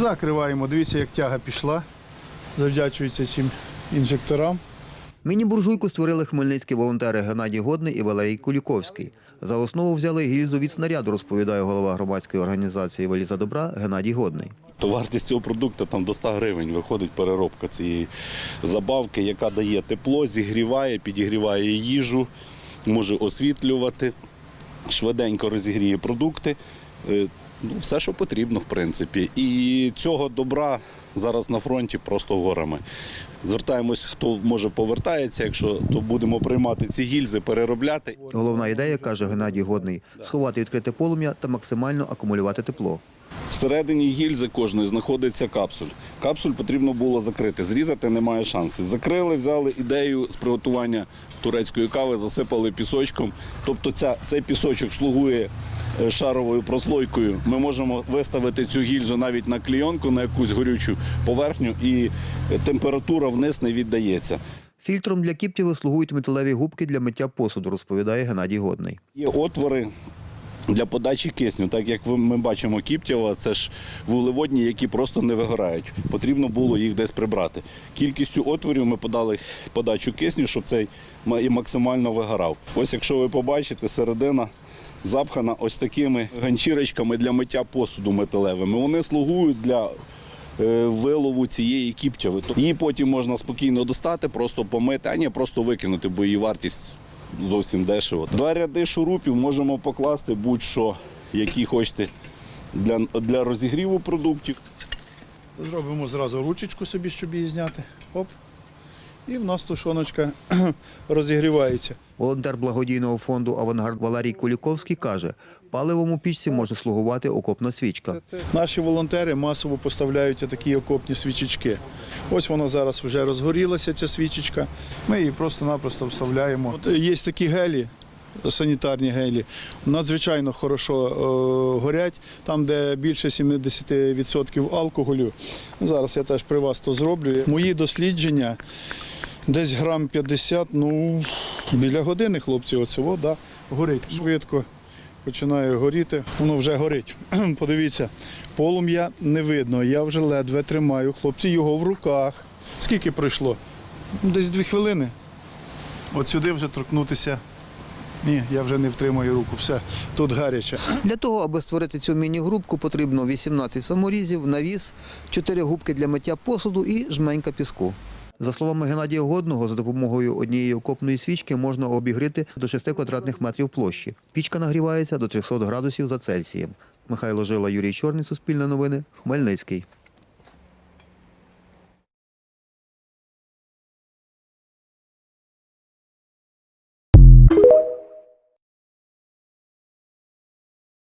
Закриваємо. Дивіться, як тяга пішла. Завдячується цим інжекторам. Міні-буржуйку створили хмельницькі волонтери Геннадій Годний і Валерій Куліковський. За основу взяли гільзу від снаряду, розповідає голова громадської організації Валіза добра Геннадій Годний. То вартість цього продукту там до 100 гривень виходить переробка цієї забавки, яка дає тепло, зігріває, підігріває їжу, може освітлювати, швиденько розігріє продукти. Ну, все, що потрібно, в принципі. І цього добра зараз на фронті просто горами. Звертаємось, хто може повертається, якщо то будемо приймати ці гільзи, переробляти. Головна ідея, каже Геннадій Годний, сховати відкрите полум'я та максимально акумулювати тепло. Всередині гільзи кожної знаходиться капсуль. Капсуль потрібно було закрити. Зрізати немає шансів. Закрили, взяли ідею з приготування турецької кави, засипали пісочком. Тобто ця, цей пісочок слугує е, шаровою прослойкою. Ми можемо виставити цю гільзу навіть на клійонку, на якусь горючу поверхню, і е, температура вниз не віддається. Фільтром для кіптів слугують металеві губки для миття посуду, розповідає Геннадій Годний. Є отвори для подачі кисню, так як ми бачимо Кіптєва, це ж вуглеводні, які просто не вигорають. Потрібно було їх десь прибрати. Кількістю отворів ми подали подачу кисню, щоб цей максимально вигорав. Ось якщо ви побачите, середина запхана ось такими ганчірочками для миття посуду металевими. Вони слугують для е, вилову цієї кіптяви. Її потім можна спокійно достати, просто помити, а ні, просто викинути, бо її вартість зовсім дешево. Два ряди шурупів можемо покласти будь-що, які хочете для, для розігріву продуктів. Зробимо зразу ручечку собі, щоб її зняти. Оп. І в нас тушоночка розігрівається. Волонтер благодійного фонду Авангард Валерій Куліковський каже, паливом у пічці може слугувати окопна свічка. Наші волонтери масово поставляють такі окопні свічечки. Ось вона зараз вже розгорілася, ця свічечка. Ми її просто-напросто вставляємо. От є такі гелі, санітарні гелі, надзвичайно хорошо е, горять, там, де більше 70% алкоголю. Зараз я теж при вас то зроблю. Мої дослідження. Десь грам 50, ну біля години, хлопці, оце о, да, горить швидко. Починає горіти, воно вже горить. Подивіться, полум'я не видно. Я вже ледве тримаю. Хлопці його в руках. Скільки пройшло? Десь дві хвилини. От сюди вже торкнутися. Ні, я вже не втримаю руку. Все, тут гаряче. Для того, аби створити цю міні-грубку, потрібно 18 саморізів, навіс, 4 губки для миття посуду і жменька піску. За словами Геннадія Годного, за допомогою однієї окопної свічки можна обігріти до 6 квадратних метрів площі. Пічка нагрівається до 300 градусів за Цельсієм. Михайло Жила, Юрій Чорний, Суспільне новини, Хмельницький.